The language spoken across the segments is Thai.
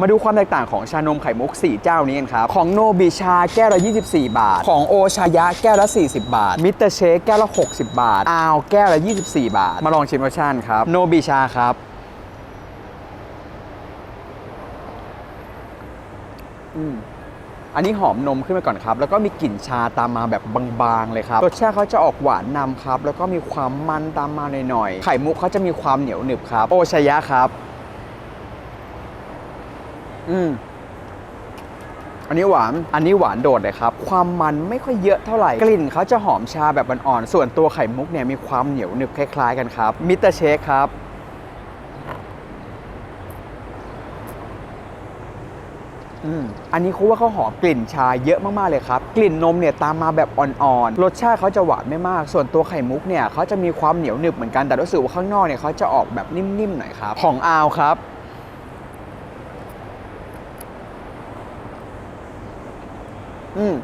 มาดูความแตกต่างของชานมไข่มุก 4 เจ้านี้กันครับ ของโนบิชาแก้วละ 24 บาท ของโอชายะแก้วละ 40 บาท มิสเตอร์เชคแก้วละ 60 บาท อาวแก้วละ 24 บาท มาลองชิมรสชาติครับ โนบิชาครับ อืมอันนี้หอมนมขึ้นมาก่อนครับ แล้วก็มีกลิ่นชาตามมาแบบบางๆเลยครับรสชาติเขาจะออกหวานนำครับ แล้วก็มีความมันตามมาหน่อยๆไข่มุกเขาจะมีความเหนียวหนึบครับ โอชายะครับ อืมอันนี้หวาน อันนี้หวานโดดเลยครับ ความมันไม่ค่อยเยอะเท่าไหร่ กลิ่นเขาจะหอมชาแบบอ่อนๆ ส่วนตัวไข่มุกเนี่ยมีความเหนียวหนึบคล้ายๆกันครับ มิสเตอร์เชคครับ อันนี้เขาว่าเขาหอมกลิ่นชาเยอะมากๆเลยครับ กลิ่นนมเนี่ยตามมาแบบอ่อนๆ รสชาติเขาจะหวานไม่มาก ส่วนตัวไข่มุกเนี่ยเขาจะมีความเหนียวหนึบเหมือนกัน แต่รู้สึกว่าข้างนอกเนี่ยเขาจะออกแบบนิ่มๆหน่อยครับ ของอาวครับ อืม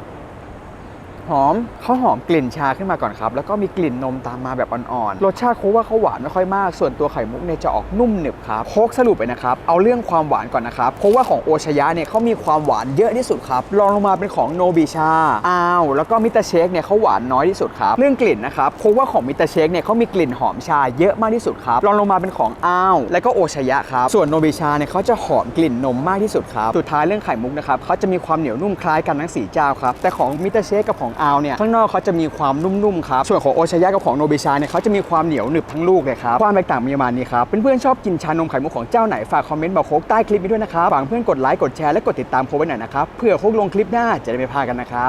หอมเขาหอมกลิ่นชาขึ้นมาก่อนครับ แล้วก็มีกลิ่นนมตามมาแบบอ่อนๆ รสชาติเขาว่าเขาหวานไม่ค่อยมาก ส่วนตัวไข่มุกเนี่ยจะออกนุ่มหนึบครับโคกสรุปไปนะครับ เอาเรื่องความหวานก่อนนะครับเพราะว่าของโอชยะเนี่ยเขามีความหวานเยอะที่สุดครับรองลงมาเป็นของโนบิชาอ้าวแล้วก็มิตอร์เชคเนี่ยเขาหวานน้อยที่สุดครับเรื่องกลิ่นนะครับเพราะว่าของมิตอร์เชคเนี่ยเขามีกลิ่นหอมชาเยอะมากที่สุดครับรองลงมาเป็นของอ้าวแล้วก็โอชยะครับส่วนโนบิชาเนี่ยเขาจะหอมกลิ่นนมมากที่สุดครับสุดท้ายเรื่องไข่มุกนะครับเขาจะมีความเหนียวนุ่มคล้ายกันทั้งสีเจ้าครับแต่ของมิตอร์เชคกับของอ้าวเนี่ยข้างนอกเขาจะมีความนุ่มๆครับส่วนของโอชยะกับของโนบิชาเนี่ยเขาจะมีความเหนียวหนึบทั้งลูกเลยครับความแตกต่างมีประมาณนี้ครับเพื่อนๆชอบกินชานมไข่มุกของเจ้าไหนฝากคอมเมนต์บอกโค้กใต้คลิปนี้ด้วยนะครับฝากเพื่อนกดไลค์กดแชร์และกดติดตามโค้กไว้หน่อยนะครับเพื่อโค้กลงคลิปหน้าจะได้ไม่พลาดกันนะครับ